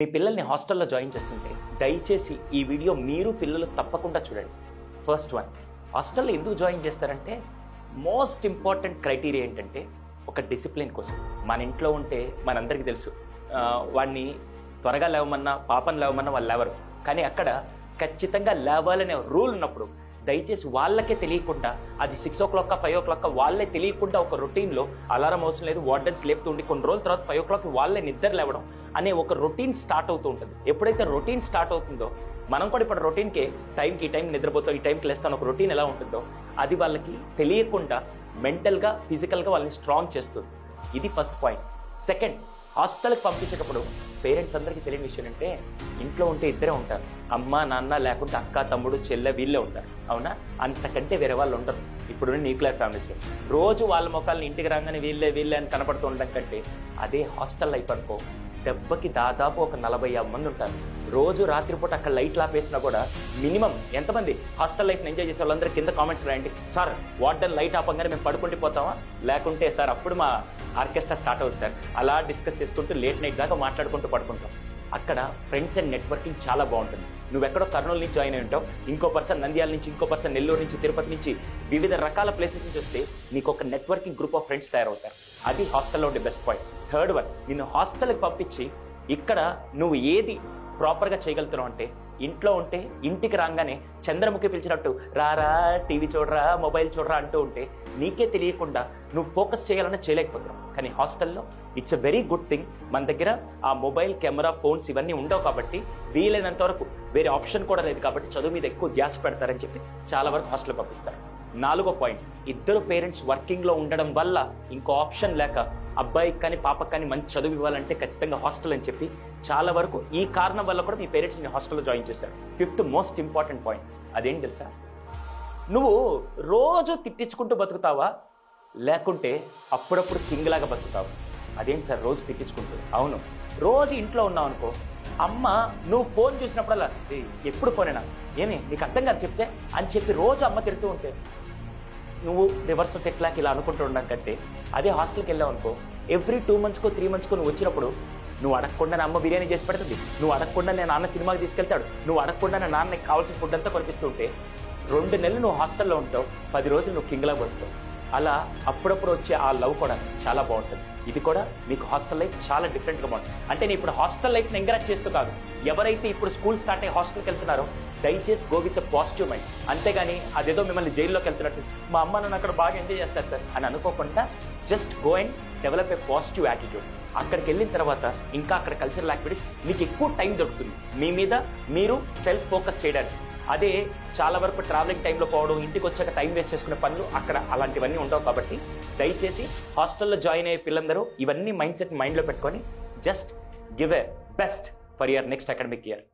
మీ పిల్లల్ని హాస్టల్లో జాయిన్ చేస్తుంటే దయచేసి ఈ వీడియో మీరు పిల్లలు తప్పకుండా చూడండి. ఫస్ట్ వన్ హాస్టల్లో ఎందుకు జాయిన్ చేస్తారంటే మోస్ట్ ఇంపార్టెంట్ క్రైటీరియా ఏంటంటే ఒక డిసిప్లిన్ కోసం. మన ఇంట్లో ఉంటే మనందరికీ తెలుసు. వాడిని త్వరగా లేవమన్నా పాపం లేవమన్నా వాళ్ళు లేవరు. కానీ అక్కడ ఖచ్చితంగా లేవాలనే రూల్ ఉన్నప్పుడు దయచేసి వాళ్ళకే తెలియకుండా అది six o'clock five o'clock వాళ్ళే తెలియకుండా ఒక రొటీన్లో అలారం అవసరం లేదు వార్డెన్స్ లేపుతూ ఉండి కొన్ని రోజుల తర్వాత ఫైవ్ ఓ క్లాక్ వాళ్ళే నిద్ర లేవడం అనే ఒక రొటీన్ స్టార్ట్ అవుతూ ఉంటుంది. ఎప్పుడైతే రొటీన్ స్టార్ట్ అవుతుందో మనం కూడా ఇప్పుడు రొటీన్కే టైంకి ఈ టైం నిద్రపోతాం ఈ టైంకి లేస్తాను ఒక రొటీన్ ఎలా ఉంటుందో అది వాళ్ళకి తెలియకుండా మెంటల్గా ఫిజికల్గా వాళ్ళని స్ట్రాంగ్ చేస్తుంది. ఇది ఫస్ట్ పాయింట్. సెకండ్ హాస్టల్కి పంపించేటప్పుడు పేరెంట్స్ అందరికీ తెలియని విషయం అంటే ఇంట్లో ఉంటే ఇద్దరే ఉంటారు. అమ్మ నాన్న లేకుంటే అక్క తమ్ముడు చెల్లె వీళ్ళే ఉంటారు. అవునా? అంతకంటే వేరే వాళ్ళు ఉండరు. ఇప్పుడు న్యూక్లియర్ ఫ్యామిలీస్. రోజు వాళ్ళ ముఖాలను ఇంటికి రాగానే వీళ్ళే వీళ్ళే అని కనపడుతూ ఉండడం కంటే అదే హాస్టల్ లైఫ్ అనుకో దెబ్బకి దాదాపు ఒక నలభై యాభై మంది ఉంటారు. రోజు రాత్రిపూట అక్కడ లైట్లు ఆపేసినా కూడా మినిమం ఎంతమంది హాస్టల్ లైఫ్ ఎంజాయ్ చేసే వాళ్ళందరూ కింద కామెంట్స్ రాయండి. సార్ వార్డెన్ లైట్ ఆపంగానే మేము పడుకుంటే పోతామా? లేకుంటే సార్ అప్పుడు మా ఆర్కెస్ట్రా స్టార్ట్ అవుతుంది సార్. అలా డిస్కస్ చేసుకుంటూ లేట్ నైట్ దాకా మాట్లాడుకుంటూ పడుకుంటాం. అక్కడ ఫ్రెండ్స్ అండ్ నెట్వర్కింగ్ చాలా బాగుంటుంది. నువ్వు ఎక్కడో కర్నూలు నుంచి జాయిన్ అయి ఉంటావు. ఇంకో పర్సన్ నంద్యాల నుంచి ఇంకో పర్సన్ నెల్లూరు నుంచి తిరుపతి నుంచి వివిధ రకాల ప్లేసెస్ నుంచి వస్తే నీకు ఒక నెట్వర్కింగ్ గ్రూప్ ఆఫ్ ఫ్రెండ్స్ తయారవుతారు. అది హాస్టల్లో ఉండే బెస్ట్ పాయింట్ థర్డ్ వన్ నిన్ను హాస్టల్కి పంపించి ఇక్కడ నువ్వు ఏది ప్రాపర్గా చేయగలుగుతున్నావు అంటే ఇంట్లో ఉంటే ఇంటికి రాగానే చంద్రముఖి పిలిచినట్టు రారా టీవీ చూడరా మొబైల్ చూడరా అంటూ ఉంటే నీకే తెలియకుండా నువ్వు ఫోకస్ చేయాలన్నా చేయలేకపోతున్నావు. కానీ హాస్టల్లో it's a very good thing. మన దగ్గర ఆ మొబైల్ కెమెరా ఫోన్స్ ఇవన్నీ ఉండవు కాబట్టి వీలైనంత వరకు వేరే ఆప్షన్ కూడా లేదు కాబట్టి చదువు మీద ఎక్కువ ధ్యాస పెడతారని చెప్పి చాలా వరకు హాస్టల్ పంపిస్తారు. నాలుగో పాయింట్. ఇద్దరు పేరెంట్స్ వర్కింగ్లో ఉండడం వల్ల ఇంకో ఆప్షన్ లేక అబ్బాయికి కానీ పాపకి కానీ మంచి చదువు ఇవ్వాలంటే ఖచ్చితంగా హాస్టల్ అని చెప్పి చాలా వరకు ఈ కారణం వల్ల కూడా మీ పేరెంట్స్ని హాస్టల్లో జాయిన్ చేశారు. Fifth most important point. అదేం తెలుసా? నువ్వు రోజు తిట్టించుకుంటూ బతుకుతావా? లేకుంటే అప్పుడప్పుడు కింగ్ లాగా బతుకుతావా. అదేంటి సార్ రోజు తిట్టించుకుంటూ? అవును. రోజు ఇంట్లో ఉన్నావు అనుకో అమ్మ నువ్వు ఫోన్ చూసినప్పుడల్లా ఎప్పుడు ఫోనేనా ఏమి నీకు అర్థం కాదు చెప్తే? అని చెప్పి రోజు అమ్మ తిడుతూ ఉంటే నువ్వు రివర్స్ టెక్లాక్ ఇలా అనుకుంటూ ఉండడం కంటే అదే హాస్టల్కి వెళ్ళావు అనుకో ఎవ్రీ టూ మంత్స్కో త్రీ మంత్స్కో నువ్వు వచ్చినప్పుడు నువ్వు అడగకుండా నా అమ్మ బిర్యానీ చేసి పెడుతుంది నువ్వు అడగకుండా నేను నాన్న సినిమాకి తీసుకెళ్తాడు నువ్వు అడగకుండా నా నాన్నకి కావాల్సిన ఫుడ్ అంతా కొనిపిస్తూ ఉంటే రెండు నెలలు నువ్వు హాస్టల్లో ఉంటావు పది రోజులు నువ్వు కింగ్లా పడుతావు అలా అప్పుడప్పుడు వచ్చే ఆ లవ్ కూడా చాలా బాగుంటుంది. ఇది కూడా మీకు హాస్టల్ లైఫ్ చాలా డిఫరెంట్గా బాగుంటుంది. అంటే నేను ఇప్పుడు హాస్టల్ లైఫ్ని ఎంకరేజ్ చేస్తూ కాదు. ఎవరైతే ఇప్పుడు స్కూల్ స్టార్ట్ అయ్యి హాస్టల్కి వెళ్తున్నారో దయచేసి గో విత్ పాజిటివ్ మైండ్. అంతేగాని అదేదో మిమ్మల్ని జైల్లోకి వెళ్తున్నట్టు మా అమ్మ నన్ను అక్కడ బాగా ఎంజాయ్ చేస్తారు సార్ అని అనుకోకుండా just go and develop a positive attitude. అక్కడికి వెళ్ళిన తర్వాత ఇంకా అక్కడ కల్చరల్ యాక్టివిటీస్ మీకు ఎక్కువ టైం దొరుకుతుంది. మీ మీద మీరు సెల్ఫ్ ఫోకస్ చేయడానికి. అదే చాలా వరకు ట్రావెలింగ్ టైంలో పోవడం ఇంటికి వచ్చాక టైం వేస్ట్ చేసుకునే పనులు అక్కడ అలాంటివన్నీ ఉండవు కాబట్టి దయచేసి హాస్టల్లో జాయిన్ అయ్యే పిల్లలందరూ ఇవన్నీ మైండ్ సెట్ మైండ్లో పెట్టుకొని just give a best for your next academic year